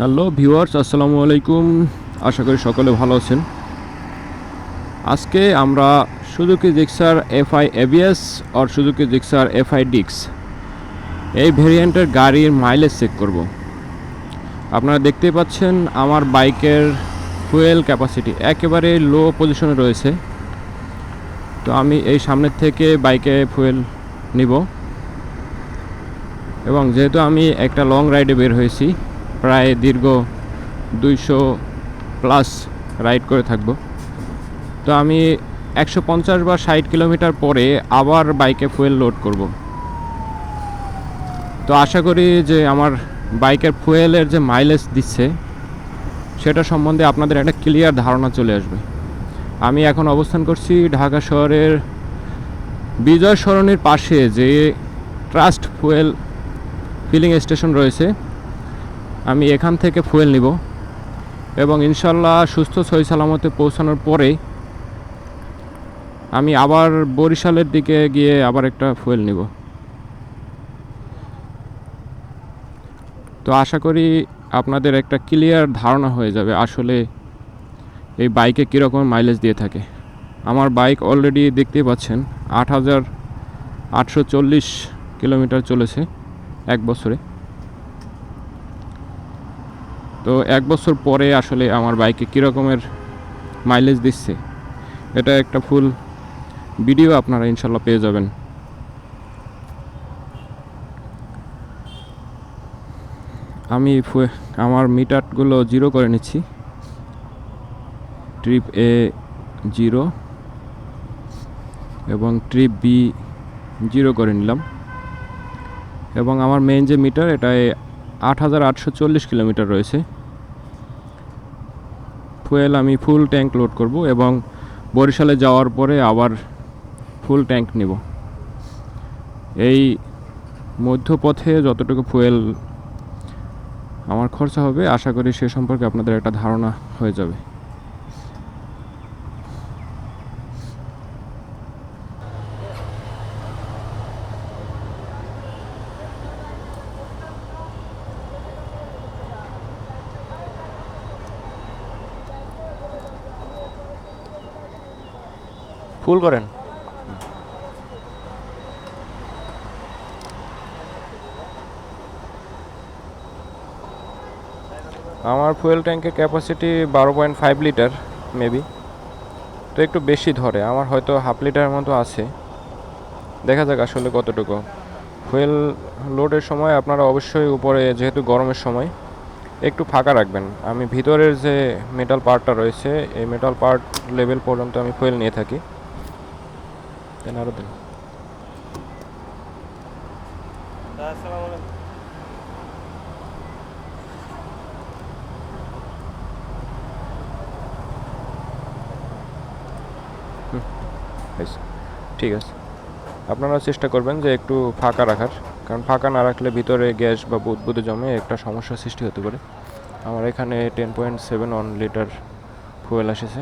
Hello viewers, আসসালামু আলাইকুম। আশা করি সকলে ভালো আছেন। আজকে আমরা সুজুকি জিক্সার এফআই এবিএস আর সুজুকি জিক্সার এফআই ডিক্স এই ভেরিয়েন্টের গাড়ির মাইলেজ চেক করব। আপনারা দেখতেই পাচ্ছেন আমার বাইকের ফুয়েল ক্যাপাসিটি একেবারে লো পজিশনে রয়েছে। তো আমি এই সামনের থেকে বাইকে ফুয়েল নিব। এবং যেহেতু আমি একটা লং রাইডে বের হয়েছি প্রায় দীর্ঘ দুইশো প্লাস রাইড করে থাকব। তো আমি একশো পঞ্চাশ বা ষাট কিলোমিটার পরে আবার বাইকে ফুয়েল লোড করব। তো আশা করি যে আমার বাইকের ফুয়েলের যে মাইলেজ দিচ্ছে, সেটা সম্বন্ধে আপনাদের একটা ক্লিয়ার ধারণা চলে আসবে। আমি এখন অবস্থান করছি ঢাকা শহরের বিজয় সরণির পাশে যে ট্রাস্ট ফুয়েল ফিলিং স্টেশন রয়েছে। আমি এখান থেকে ফুয়েল নিব এবং ইনশাল্লাহ সুস্থ সহি সালামতে পৌঁছানোর পরে আমি আবার বরিশালের দিকে গিয়ে আবার একটা ফুয়েল নিব। তো আশা করি আপনাদের একটা ক্লিয়ার ধারণা হয়ে যাবে আসলে এই বাইকে কীরকম মাইলেজ দিয়ে থাকে। আমার বাইক অলরেডি দেখতেই পাচ্ছেন, আট হাজার আটশো চল্লিশ কিলোমিটার চলেছে এক বছরে। তো এক বছর পরে আসলে আমার বাইকে কীরকমের মাইলেজ দিচ্ছে, এটা একটা ফুল ভিডিও আপনারা ইনশাল্লাহ পেয়ে যাবেন। আমি আমার মিটারগুলো জিরো করে নিচ্ছি। ট্রিপ এ জিরো এবং ট্রিপ বি জিরো করে নিলাম। এবং আমার মেন যে মিটার এটায় আট হাজার আটশো চল্লিশ কিলোমিটার রয়েছে। ফুয়েল আমি ফুল ট্যাঙ্ক লোড করব এবং বরিশালে যাওয়ার পরে আবার ফুল ট্যাঙ্ক নেব। এই মধ্যপথে যতটুকু ফুয়েল আমার খরচা হবে, আশা করি সে সম্পর্কে আপনাদের একটা ধারণা হয়ে যাবে। ফুল করেন। আমার ফুয়েল ট্যাঙ্কের ক্যাপাসিটি বারো পয়েন্ট ফাইভ লিটার মেবি তো একটু বেশি ধরে, আমার হয়তো হাফ লিটারের মতো আছে। দেখা যাক আসলে কতটুকু। ফুয়েল লোডের সময় আপনারা অবশ্যই উপরে, যেহেতু গরমের সময়, একটু ফাঁকা রাখবেন। আমি ভিতরের যে মেটাল পার্টটা রয়েছে, এই মেটাল পার্ট লেভেল পর্যন্ত আমি ফুয়েল নিয়ে থাকি। দেন। ঠিক আছে। আপনারা চেষ্টা করবেন যে একটু ফাঁকা রাখার। কারণ ফাঁকা না রাখলে ভিতরে গ্যাস বা বুদবুদে জমে একটা সমস্যার সৃষ্টি হতে পারে। আমার এখানে ten point seven one litre fuel এসেছে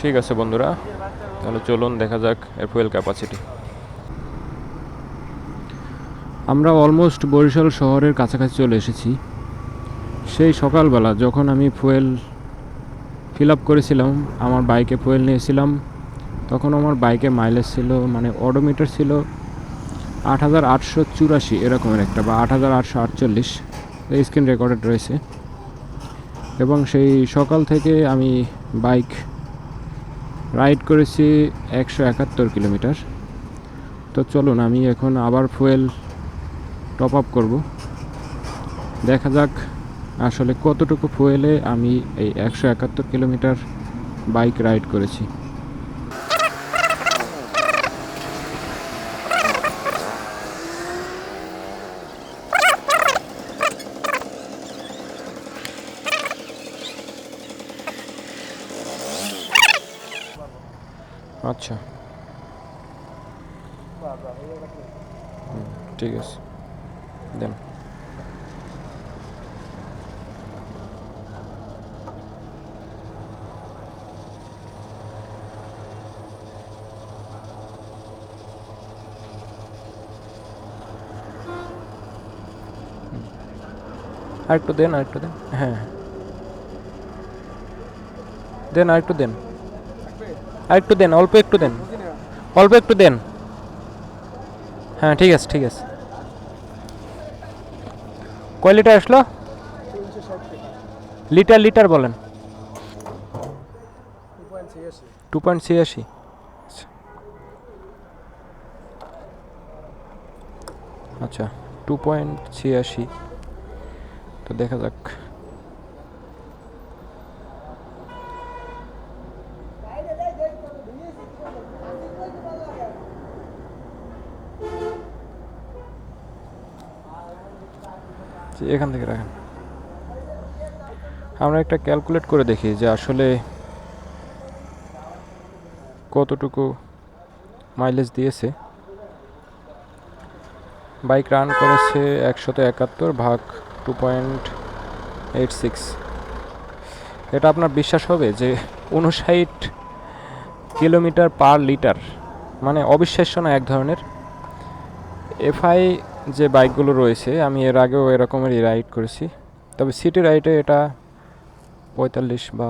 ঠিক আছে বন্ধুরা, তাহলে চলুন দেখা যাক এর ফুয়েল ক্যাপাসিটি আমরা অলমোস্ট বরিশাল শহরের কাছাকাছি চলে এসেছি। সেই সকালবেলা যখন আমি ফুয়েল ফিল আপ করেছিলাম, আমার বাইকে ফুয়েল নিয়েছিলাম। তখন আমার বাইকে মাইলেজ ছিল মানে অডোমিটার ছিল আট হাজার আটশো চুরাশি, এরকমের একটা, বা আট হাজার আটশো আটচল্লিশ। স্ক্রিন রেকর্ডেড রয়েছে। এবং সেই সকাল থেকে আমি বাইক রাইড করেছি একশো একাত্তর কিলোমিটার। তো চলুন, আমি এখন আবার ফুয়েল টপ আপ করব। দেখা যাক আসলে কতটুকু ফুয়েলে আমি এই একশো একাত্তর কিলোমিটার বাইক রাইড করেছি। আচ্ছা। ঠিক আছে দেন আর একটু দেন আর একটু দেন। হ্যাঁ। দেন আর একটু দেন। আর একটু দেন, অল্প একটু দেন। অল্প একটু দেন। হ্যাঁ ঠিক আছে ঠিক আছে। কয় লিটার আসলো? লিটার লিটার বলেন। টু পয়েন্ট ছিয়াশি। আচ্ছা টু পয়েন্ট ছিয়াশি। তো দেখা যাক। এখান থেকে রাখেন। আমরা একটা ক্যালকুলেট করে দেখি যে আসলে কতটুকু মাইলেজ দিয়েছে। বাইক রান করেছে একশত একাত্তর ভাগ টু পয়েন্ট এইট সিক্স এটা আপনার বিশ্বাস হবে যে উনষাট কিলোমিটার পার লিটার মানে অবিশ্বাস্য না এক ধরনের। এফআই যে বাইকগুলো রয়েছে, আমি এর আগেও এরকমেরই রাইড করেছি। তবে সিটি রাইডে এটা পঁয়তাল্লিশ বা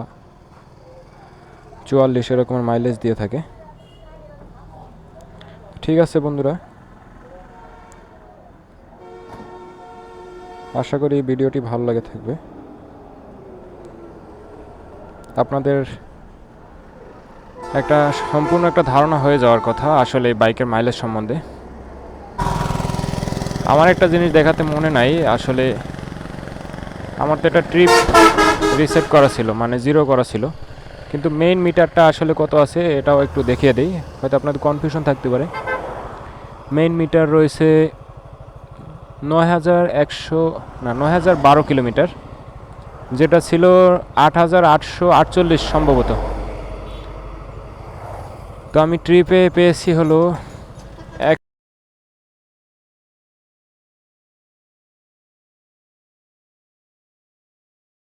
চুয়াল্লিশ এরকমের মাইলেজ দিয়ে থাকে। ঠিক আছে বন্ধুরা আশা করি ভিডিওটি ভালো লাগে থাকবে। আপনাদের একটা সম্পূর্ণ একটা ধারণা হয়ে যাওয়ার কথা আসলে বাইকের মাইলেজ সম্বন্ধে। আমার একটা জিনিস দেখাতে মনে নাই, আসলে আমার তো একটা ট্রিপ রিসেট করা ছিল মানে জিরো করা ছিল। কিন্তু মেইন মিটারটা আসলে কত আছে এটাও একটু দেখিয়ে দিই, হয়তো আপনাদের কনফিউশন থাকতে পারে। মেইন মিটার রয়েছে নয় হাজার একশো, না, নয় হাজার বারো কিলোমিটার, যেটা ছিল আট হাজার আটশো আটচল্লিশ সম্ভবত। তো আমি ট্রিপে পেয়েছি হলো